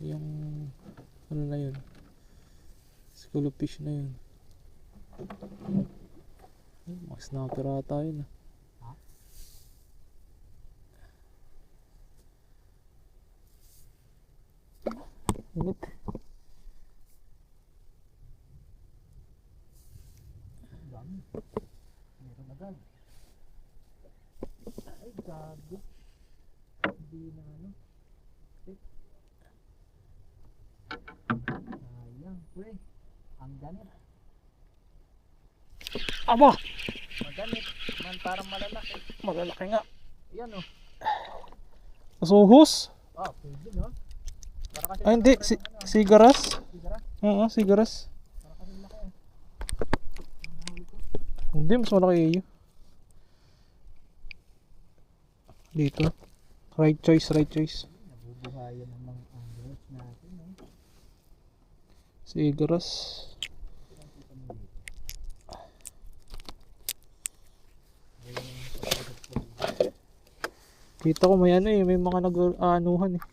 Yung ano na yun. School of fish na yun. Ay, Mga snapper ata yun ah. Init. Dami. Meron agad. Ay, gago. Hindi na ano. Eh. Sayang, pre. Ang ganit. Aba! Maganit. Man parang malalaki. Malalaki nga. Yan oh. Kasuhos? Ah, pwede no? Para kasi Ay hindi, si sigaras. Sigara? Oo, sigaras. Para kasi laki eh. Hindi, mas malaki iyo. Dito. Right choice, right choice. Nabubuhayan ng mga anglers natin no? Sigaras. Kita ko may ano eh, may mga nag-aanuhan eh.